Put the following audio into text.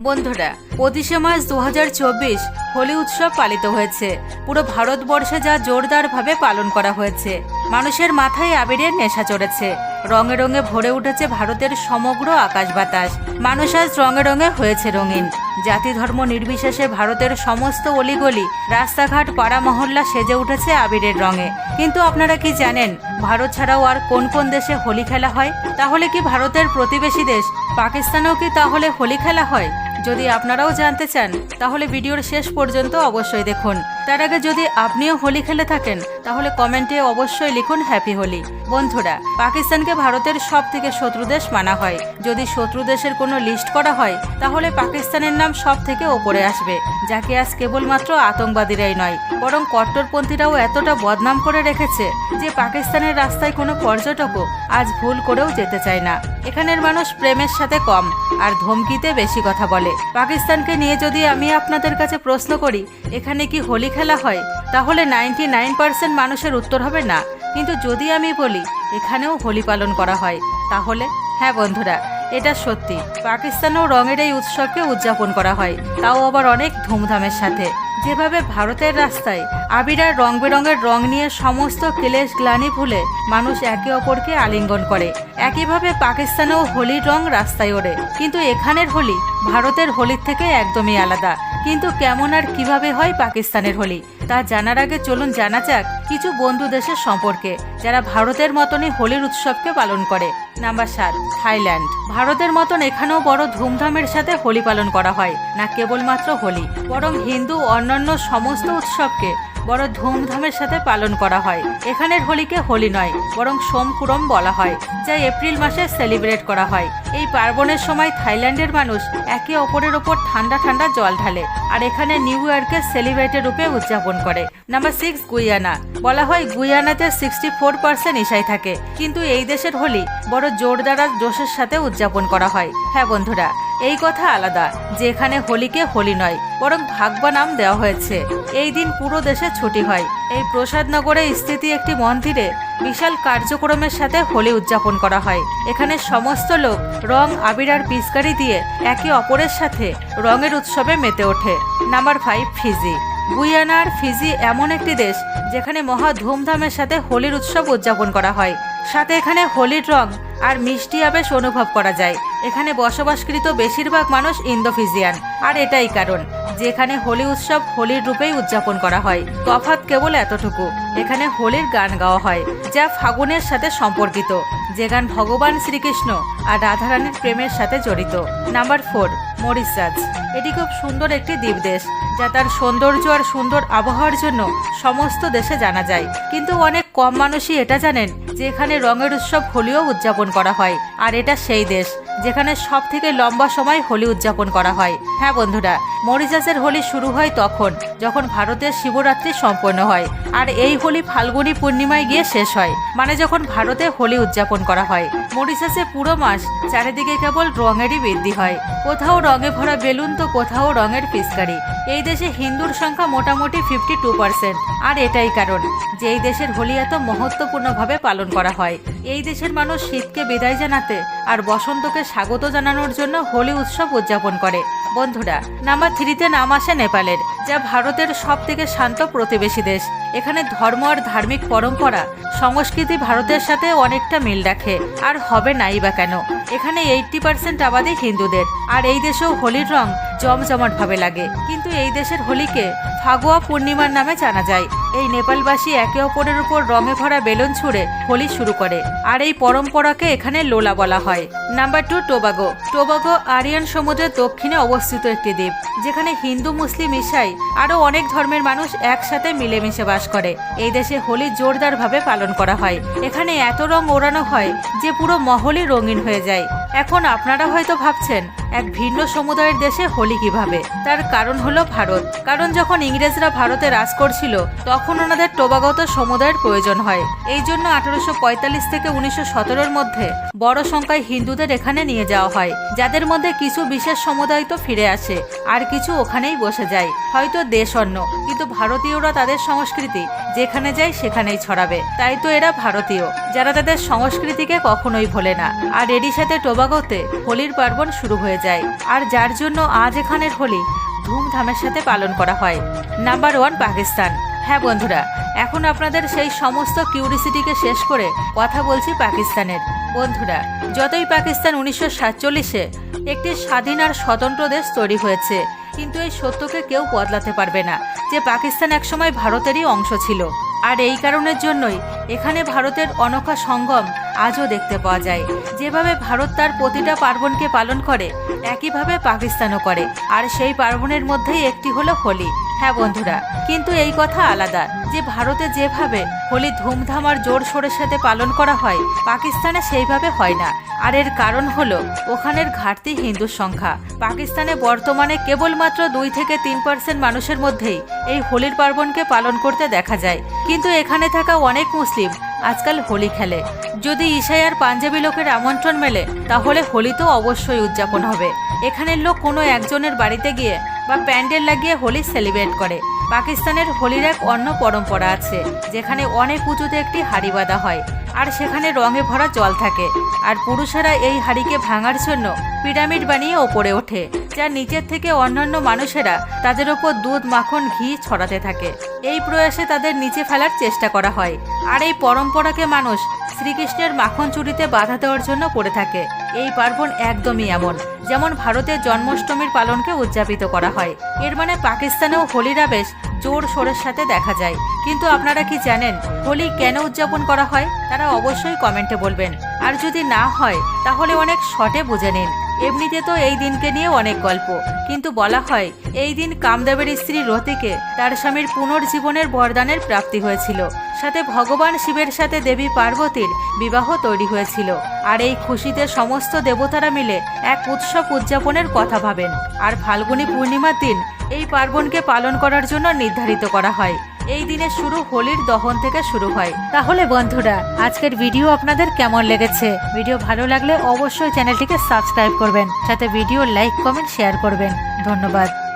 বন্ধুরা, পঁচিশে মার্চ দু হাজার চব্বিশ হোলি উৎসব পালিত হয়েছে। পুরো ভারতবর্ষে যা জোরদারভাবে পালন করা হয়েছে। মানুষের মাথায় আবিরের নেশা চড়েছে। রঙে রঙে ভরে উঠেছে ভারতের সমগ্র আকাশ বাতাস। মানুষ আজ রঙে রঙে হয়েছে রঙিন। জাতি ধর্ম নির্বিশেষে ভারতের সমস্ত অলিগলি, রাস্তাঘাট পাড়া মহল্লা সেজে উঠেছে আবিরের রঙে। কিন্তু আপনারা কি জানেন, ভারত ছাড়াও আর কোন কোন দেশে হোলি খেলা হয়? তাহলে কি ভারতের প্রতিবেশী দেশ পাকিস্তানেও কি তাহলে হোলি খেলা হয়? যদি আপনারাও জানতে চান, তাহলে ভিডিওর শেষ পর্যন্ত অবশ্যই দেখুন। তার আগে যদি আপনিও হোলি খেলে থাকেন, তাহলে কমেন্টে অবশ্যই লিখুন হ্যাপি হোলি বন্ধুরা, পাকিস্তানকে ভারতের সব থেকে শত্রু দেশ মানা হয়। যদি শত্রু দেশের কোনো লিস্ট করা হয়, তাহলে পাকিস্তানের নাম সব থেকে ওপরে আসবে যাকে আজ কেবলমাত্র আতঙ্কবাদীরাই নয়, বরং কট্টরপন্থীরাও এতটা বদনাম করে রেখেছে যে পাকিস্তানের রাস্তায় কোনো পর্যটকও আজ ভুল করেও যেতে চায় না। এখানের মানুষ প্রেমের সাথে কম, আর ধমকিতে বেশি কথা বলে। পাকিস্তানকে নিয়ে যদি আমি আপনাদের কাছে প্রশ্ন করি, এখানে কি হোলি খেলা হয়, তাহলে নাইনটি নাইন পার্সেন্ট মানুষের উত্তর হবে না। কিন্তু যদি আমি বলি, এখানেও হোলি পালন করা হয়, তাহলে হ্যাঁ বন্ধুরা, এটা সত্যি। পাকিস্তানেও রঙের এই উৎসবকে উদযাপন করা হয়, তাও আবার অনেক ধুমধামের সাথে। যেভাবে ভারতের রাস্তায় আবিরার রং বেরঙের রং নিয়ে সমস্ত ক্লেশ গ্লানি ভুলে মানুষ একে অপরকে আলিঙ্গন করে, একইভাবে পাকিস্তানেও হোলির রং রাস্তায় ওড়ে। কিন্তু এখানের হোলি ভারতের হোলির থেকে একদমই আলাদা। কিন্তু কেমন আর কীভাবে হয় পাকিস্তানের হোলি, তা জানার আগে চলুন জানা যাক কিছু বন্ধু দেশের সম্পর্কে, যারা ভারতের মতনই হোলির উৎসবকে পালন করে। নাম্বার সাত, থাইল্যান্ড। ভারতের মতন এখানেও বড় ধুমধামের সাথে হোলি পালন করা হয়, না কেবলমাত্র হোলি, বরং হিন্দু অন্যান্য সমস্ত উৎসবকে বড় ধুমধামের সাথে পালন করা হয়। এখানের হোলিকে হোলি নয়, বরং সোমকুরম বলা হয় যা এপ্রিল মাসে সেলিব্রেট করা হয়। এই পার্বণের সময় থাইল্যান্ডের মানুষ একে অপরের ওপর ঠান্ডা ঠান্ডা জল ঢালে আর এখানে নিউ ইয়ারকে সেলিব্রেটের রূপে উদযাপন করে। নাম্বার সিক্স গুইয়ানা বলা হয় গুইয়ানাতে সিক্সটি ফোর পার্সেন্ট ইসাই থাকে। কিন্তু এই দেশের হোলি বড় জোরদার আর জোশের সাথে উদযাপন করা হয়। হ্যাঁ বন্ধুরা এই কথা আলাদা যে এখানে হোলিকে হোলি নয়, বরং ভাগবা নাম দেওয়া হয়েছে। এই দিন পুরো দেশে ছুটি হয়। এই প্রসাদনগরে স্থিতি একটি মন্দিরে বিশাল কার্যক্রমের সাথে হোলি উদযাপন করা হয়। এখানে সমস্ত লোক রং, আবির আর পিচকারি দিয়ে একে অপরের সাথে রঙের উৎসবে মেতে ওঠে। Number five, Fiji. গুইয়ানা আর ফিজি এমন একটি দেশ, যেখানে মহা ধুমধামের সাথে হোলির উৎসব উদযাপন করা হয়। সাথে এখানে হোলির রং আর মিষ্টি আবেশ অনুভব করা যায়। এখানে বসবাসকৃত বেশিরভাগ মানুষ ইন্দোফিজিয়ান। আর এটাই কারণ, যেখানে হোলি উৎসব হোলির রূপেই উদযাপন করা হয়। তফাৎ কেবল এতটুকু, এখানে হোলির গান গাওয়া হয়, যা ফাগুনের সাথে সম্পর্কিত, যে গান ভগবান শ্রীকৃষ্ণ আর রাধারানীর প্রেমের সাথে জড়িত। নাম্বার ফোর মরিশাস এটি খুব সুন্দর একটি দ্বীপ দেশ যা তার সৌন্দর্য আর সুন্দর আবহাওয়ার জন্য সমস্ত দেশে জানা যায়। কিন্তু অনেক কম মানুষই এটা জানেন যে এখানে রঙের উৎসব হোলিও উদযাপন করা হয়। আর এটা সেই দেশ, যেখানে সব থেকে লম্বা সময় হোলি উদযাপন করা হয়। হ্যাঁ বন্ধুরা, মরিচাসের হোলি শুরু হয় তখন, যখন ভারতের শিবরাত্রি সম্পন্ন হয়, আর এই হোলি ফাল্গুনী পূর্ণিমায় গিয়ে শেষ হয় মানে যখন ভারতে হোলি উদযাপন করা হয়। মরিচাসে পুরো মাস চারিদিকে কেবল রঙেরই বৃদ্ধি হয়। কোথাও রঙে ভরা বেলুন তো কোথাও রঙের পিচকারি। এই দেশে হিন্দুর সংখ্যা মোটামুটি ফিফটি টু পার্সেন্ট আর এটাই কারণ যে এই দেশের হোলি এত মহত্বপূর্ণভাবে পালন করা হয়। এই দেশের মানুষ শীতকে বিদায় জানাতে আর বসন্তকে স্বাগত জানানোর জন্য হোলি উৎসব উদযাপন করে। বন্ধুরা নাম্বার থ্রিতে নাম আসে নেপালের, যা ভারতের সব থেকে শান্ত প্রতিবেশী দেশ। এখানে ধর্ম আর ধার্মিক পরম্পরা, সংস্কৃতি ভারতের সাথে অনেকটা মিল রাখে। আর হবে নাই বা কেন? এখানে এইটটি পার্সেন্ট আবাদী হিন্দুদের। আর এই দেশেও হোলির রং জমজমাট ভাবে লাগে। কিন্তু এই দেশের হোলিকে ফাগুয়া পূর্ণিমার নামে জানা যায়। এই নেপালবাসী একে অপরের উপর রঙে ভরা বেলুন ছুঁড়ে হোলি শুরু করে। আর এই পরম্পরাকে এখানে লোলা বলা হয়। Number two, Tobago. টোবাগো আরিয়ান সমুদ্রের দক্ষিণে অবস্থিত একটি দ্বীপ, যেখানে হিন্দু, মুসলিম, ইসাই আরও অনেক ধর্মের মানুষ একসাথে মিলেমিশে বাস করে। এই দেশে হোলি জোরদারভাবে পালন করা হয়। এখানে এত রং ওড়ানো হয় যে পুরো মহলই রঙিন হয়ে যায়। এখন আপনারা হয়তো ভাবছেন এক ভিন্ন সমুদায়ের দেশে হোলি কীভাবে? তার কারণ হলো ভারত। কারণ যখন ইংরেজরা ভারতে রাজ করছিল, তখন ওনাদের টোবাগত সমুদায়ের প্রয়োজন হয়। এই জন্য আঠারোশো থেকে উনিশশো সতেরোর মধ্যে বড় সংখ্যায় হিন্দুদের এখানে নিয়ে যাওয়া হয়, যাদের মধ্যে কিছু বিশেষ সমুদায় তো ফিরে আসে, আর কিছু ওখানেই বসে যায়, হয়তো দেশ অন্য। কিন্তু ভারতীয়রা তাদের সংস্কৃতি, যেখানে যায় সেখানেই ছড়াবে। তাই তো এরা ভারতীয়, যারা তাদের সংস্কৃতিকে কখনোই ভোলে না। আর এরই সাথে টোবাগোতে হোলির পার্বণ শুরু হয়ে যায়। আর যার জন্য আজ এখানের হোলি ধুমধামের সাথে পালন করা হয়। Number one Pakistan. হ্যাঁ বন্ধুরা, এখন আপনাদের সেই সমস্ত কিউরিসিটিকে শেষ করে কথা বলছি পাকিস্তানের। বন্ধুরা, যতই পাকিস্তান উনিশশো সাতচল্লিশে একটি স্বাধীন আর স্বতন্ত্র দেশ তৈরি হয়েছে, কিন্তু এই সত্যকে কেউ বদলাতে পারবে না যে পাকিস্তান একসময় ভারতেরই অংশ ছিল। আর এই কারণের জন্যই এখানে ভারতের অনোখা সঙ্গম আজও দেখতে পাওয়া যায়। যেভাবে ভারত তার প্রতিটা পার্বণকে পালন করে, একইভাবে পাকিস্তানও করে। আর সেই পার্বণের মধ্যেই একটি হলো হোলি। হ্যাঁ বন্ধুরা, কিন্তু এই কথা আলাদা। যে ভারতে যেভাবে হোলি ধুমধাম আর জোর সোরের সাথে পালন করা হয়, পাকিস্তানে সেইভাবে হয় না। আর এর কারণ হলো, ওখানের ঘাটতি হিন্দুর সংখ্যা। পাকিস্তানে বর্তমানে কেবলমাত্র দুই থেকে তিন পার্সেন্ট মানুষের মধ্যেই এই হোলির পার্বণকে পালন করতে দেখা যায়। কিন্তু এখানে থাকা অনেক মুসলিম আজকাল হোলি খেলে। যদি ঈশাই আর পাঞ্জাবি লোকের আমন্ত্রণ মেলে, তাহলে হোলি তো অবশ্যই উদযাপন হবে। এখানের লোক কোনো একজনের বাড়িতে গিয়ে বা প্যান্ডেল লাগিয়ে হোলি সেলিব্রেট করে। পাকিস্তানের হোলির এক অন্য পরম্পরা আছে, যেখানে অনেক উঁচুতে একটি হাড়ি বাঁধা হয়। আর সেখানে রঙে ভরা জল থাকে। আর পুরুষেরা এই হাড়িকে ভাঙার জন্য পিরামিড বানিয়ে ওপরে ওঠে, যা নিচের থেকে অন্যান্য মানুষেরা তাদের ওপর দুধ, মাখন, ঘি ছড়াতে থাকে। এই প্রয়াসে তাদের নিচে ফেলার চেষ্টা করা হয়। আর এই পরম্পরাকে মানুষ শ্রীকৃষ্ণের মাখন চুরিতে বাধা দেওয়ার জন্য করে থাকে। এই পার্বণ একদমই এমন, যেমন ভারতের জন্মাষ্টমীর পালনকে উদযাপিত করা হয়। এর মানে পাকিস্তানেও হোলির আবেশ জোর সোরের সাথে দেখা যায়। কিন্তু আপনারা কি জানেন, হোলি কেন উদযাপন করা হয়? তারা অবশ্যই কমেন্টে বলবেন। আর যদি না হয়, তাহলে অনেক শটে বুঝে নিন। এমনিতে তো এই দিনকে নিয়ে অনেক গল্প। কিন্তু বলা হয়, এই দিন কামদেবের স্ত্রী রতিকে তার স্বামীর পুনর্জীবনের বরদানের প্রাপ্তি হয়েছিল। সাথে ভগবান শিবের সাথে দেবী পার্বতীর বিবাহ তৈরি হয়েছিল। আর এই খুশিতে সমস্ত দেবতারা মিলে এক উৎসব উদযাপনের কথা ভাবেন। আর ফাল্গুনী পূর্ণিমার দিন এই পার্বণকে পালন করার জন্য নির্ধারিত করা হয়। এই দিনে শুরু হোলির দহন থেকে শুরু হয়। তাহলে বন্ধুরা, আজকের ভিডিও আপনাদের কেমন লেগেছে? ভিডিও ভালো লাগলে অবশ্যই চ্যানেলটিকে সাবস্ক্রাইব করবেন, সাথে ভিডিও লাইক, কমেন্ট, শেয়ার করবেন। ধন্যবাদ।